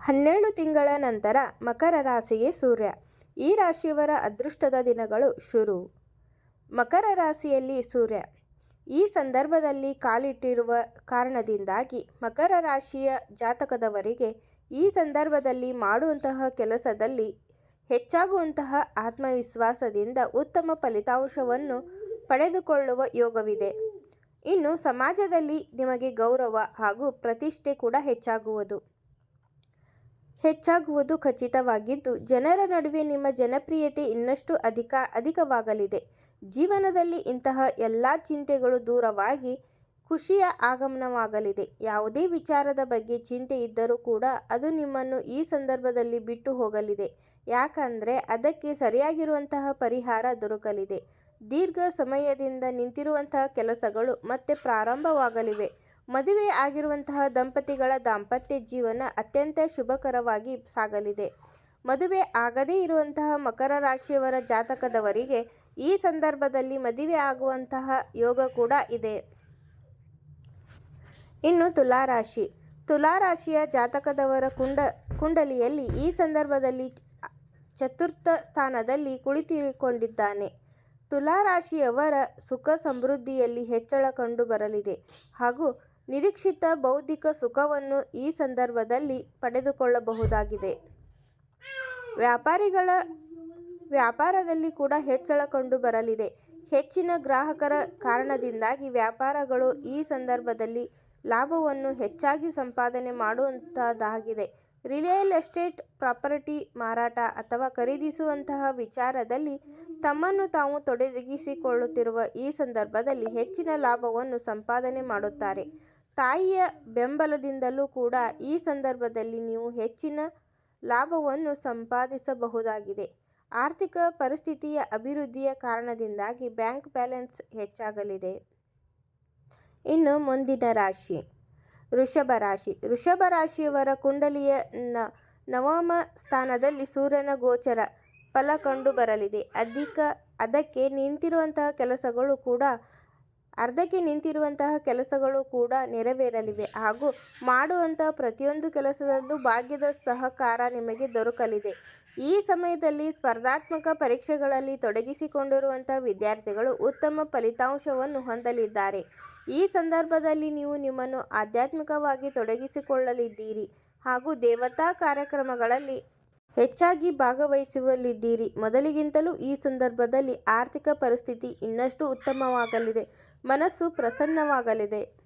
ಹನ್ನೆರಡು ತಿಂಗಳ ನಂತರ ಮಕರ ರಾಶಿಗೆ ಸೂರ್ಯ. ಈ ರಾಶಿಯವರ ಅದೃಷ್ಟದ ದಿನಗಳು ಶುರು. ಮಕರ ರಾಶಿಯಲ್ಲಿ ಸೂರ್ಯ. ಈ ಸಂದರ್ಭದಲ್ಲಿ ಕಾಲಿಟ್ಟಿರುವ ಕಾರಣದಿಂದಾಗಿ ಮಕರ ರಾಶಿಯ ಜಾತಕದವರಿಗೆ ಈ ಸಂದರ್ಭದಲ್ಲಿ ಮಾಡುವಂತಹ ಕೆಲಸದಲ್ಲಿ ಹೆಚ್ಚಾಗುವಂತಹ ಆತ್ಮವಿಶ್ವಾಸದಿಂದ ಉತ್ತಮ ಫಲಿತಾಂಶವನ್ನು ಪಡೆದುಕೊಳ್ಳುವ ಯೋಗವಿದೆ. ಇನ್ನು ಸಮಾಜದಲ್ಲಿ ನಿಮಗೆ ಗೌರವ ಹಾಗೂ ಪ್ರತಿಷ್ಠೆ ಕೂಡ ಹೆಚ್ಚಾಗುವುದು. ಹೆಚ್ಚಾಗುವುದು ಖಚಿತವಾಗಿದ್ದು, ಜನರ ನಡುವೆ ನಿಮ್ಮ ಜನಪ್ರಿಯತೆ ಇನ್ನಷ್ಟು ಅಧಿಕ ಅಧಿಕವಾಗಲಿದೆ. ಜೀವನದಲ್ಲಿ ಇಂತಹ ಎಲ್ಲ ಚಿಂತೆಗಳು ದೂರವಾಗಿ ಖುಷಿಯ ಆಗಮನವಾಗಲಿದೆ. ಯಾವುದೇ ವಿಚಾರದ ಬಗ್ಗೆ ಚಿಂತೆ ಇದ್ದರೂ ಕೂಡ ಅದು ನಿಮ್ಮನ್ನು ಈ ಸಂದರ್ಭದಲ್ಲಿ ಬಿಟ್ಟು ಹೋಗಲಿದೆ. ಯಾಕಂದರೆ ಅದಕ್ಕೆ ಸರಿಯಾಗಿರುವಂತಹ ಪರಿಹಾರ ದೊರಕಲಿದೆ. ದೀರ್ಘ ಸಮಯದಿಂದ ನಿಂತಿರುವಂತಹ ಕೆಲಸಗಳು ಮತ್ತೆ ಪ್ರಾರಂಭವಾಗಲಿವೆ. ಮದುವೆ ಆಗಿರುವಂತಹ ದಂಪತಿಗಳ ದಾಂಪತ್ಯ ಜೀವನ ಅತ್ಯಂತ ಶುಭಕರವಾಗಿ ಸಾಗಲಿದೆ. ಮದುವೆ ಆಗದೇ ಇರುವಂತಹ ಮಕರ ರಾಶಿಯವರ ಜಾತಕದವರಿಗೆ ಈ ಸಂದರ್ಭದಲ್ಲಿ ಮದುವೆ ಆಗುವಂತಹ ಯೋಗ ಕೂಡ ಇದೆ. ಇನ್ನು ತುಲಾರಾಶಿ ತುಲಾರಾಶಿಯ ಜಾತಕದವರ ಕುಂಡ, ಕುಂಡಲಿಯಲ್ಲಿ ಈ ಸಂದರ್ಭದಲ್ಲಿ ಚತುರ್ಥ ಸ್ಥಾನದಲ್ಲಿ ಕುಳಿತುಕೊಂಡಿದ್ದಾನೆ. ತುಲಾರಾಶಿಯವರ ಸುಖ ಸಮೃದ್ಧಿಯಲ್ಲಿ ಹೆಚ್ಚಳ ಕಂಡು ಬರಲಿದೆ. ಹಾಗೂ ನಿರೀಕ್ಷಿತ ಬೌದ್ಧಿಕ ಸುಖವನ್ನು ಈ ಸಂದರ್ಭದಲ್ಲಿ ಪಡೆದುಕೊಳ್ಳಬಹುದಾಗಿದೆ. ವ್ಯಾಪಾರಿಗಳ ವ್ಯಾಪಾರದಲ್ಲಿ ಕೂಡ ಹೆಚ್ಚಳ ಕಂಡು ಬರಲಿದೆ. ಹೆಚ್ಚಿನ ಗ್ರಾಹಕರ ಕಾರಣದಿಂದಾಗಿ ವ್ಯಾಪಾರಗಳು ಈ ಸಂದರ್ಭದಲ್ಲಿ ಲಾಭವನ್ನು ಹೆಚ್ಚಾಗಿ ಸಂಪಾದನೆ ಮಾಡುವಂತಹದ್ದಾಗಿದೆ. ರಿಯಲ್ ಎಸ್ಟೇಟ್ ಪ್ರಾಪರ್ಟಿ ಮಾರಾಟ ಅಥವಾ ಖರೀದಿಸುವಂತಹ ವಿಚಾರದಲ್ಲಿ ತಮ್ಮನ್ನು ತಾವು ತೊಡಗಿಸಿಕೊಳ್ಳುತ್ತಿರುವ ಈ ಸಂದರ್ಭದಲ್ಲಿ ಹೆಚ್ಚಿನ ಲಾಭವನ್ನು ಸಂಪಾದನೆ ಮಾಡುತ್ತಾರೆ. ತಾಯಿಯ ಬೆಂಬಲದಿಂದಲೂ ಕೂಡ ಈ ಸಂದರ್ಭದಲ್ಲಿ ನೀವು ಹೆಚ್ಚಿನ ಲಾಭವನ್ನು ಸಂಪಾದಿಸಬಹುದಾಗಿದೆ. ಆರ್ಥಿಕ ಪರಿಸ್ಥಿತಿಯ ಅಭಿವೃದ್ಧಿಯ ಕಾರಣದಿಂದಾಗಿ ಬ್ಯಾಂಕ್ ಬ್ಯಾಲೆನ್ಸ್ ಹೆಚ್ಚಾಗಲಿದೆ. ಇನ್ನು ಮುಂದಿನ ರಾಶಿ, ವೃಷಭ ರಾಶಿ. ವೃಷಭ ರಾಶಿಯವರ ಕುಂಡಲಿಯ ನವಮ ಸ್ಥಾನದಲ್ಲಿ ಸೂರ್ಯನ ಗೋಚರ ಫಲ ಕಂಡು ಬರಲಿದೆ ಅಧಿಕ, ಅದಕ್ಕೆ ನಿಂತಿರುವಂತಹ ಕೆಲಸಗಳು ಕೂಡ ಅರ್ಧಕ್ಕೆ ನಿಂತಿರುವಂತಹ ಕೆಲಸಗಳು ಕೂಡ ನೆರವೇರಲಿವೆ. ಹಾಗೂ ಮಾಡುವಂತಹ ಪ್ರತಿಯೊಂದು ಕೆಲಸದಲ್ಲೂ ಭಾಗ್ಯದ ಸಹಕಾರ ನಿಮಗೆ ದೊರಕಲಿದೆ. ಈ ಸಮಯದಲ್ಲಿ ಸ್ಪರ್ಧಾತ್ಮಕ ಪರೀಕ್ಷೆಗಳಲ್ಲಿ ತೊಡಗಿಸಿಕೊಂಡಿರುವಂತಹ ವಿದ್ಯಾರ್ಥಿಗಳು ಉತ್ತಮ ಫಲಿತಾಂಶವನ್ನು ಹೊಂದಲಿದ್ದಾರೆ. ಈ ಸಂದರ್ಭದಲ್ಲಿ ನೀವು ನಿಮ್ಮನ್ನು ಆಧ್ಯಾತ್ಮಿಕವಾಗಿ ತೊಡಗಿಸಿಕೊಳ್ಳಲಿದ್ದೀರಿ ಹಾಗೂ ದೇವತಾ ಕಾರ್ಯಕ್ರಮಗಳಲ್ಲಿ ಹೆಚ್ಚಾಗಿ ಭಾಗವಹಿಸುವಲ್ಲಿದ್ದೀರಿ ಮೊದಲಿಗಿಂತಲೂ ಈ ಸಂದರ್ಭದಲ್ಲಿ ಆರ್ಥಿಕ ಪರಿಸ್ಥಿತಿ ಇನ್ನಷ್ಟು ಉತ್ತಮವಾಗಲಿದೆ. ಮನಸ್ಸು ಪ್ರಸನ್ನವಾಗಲಿದೆ.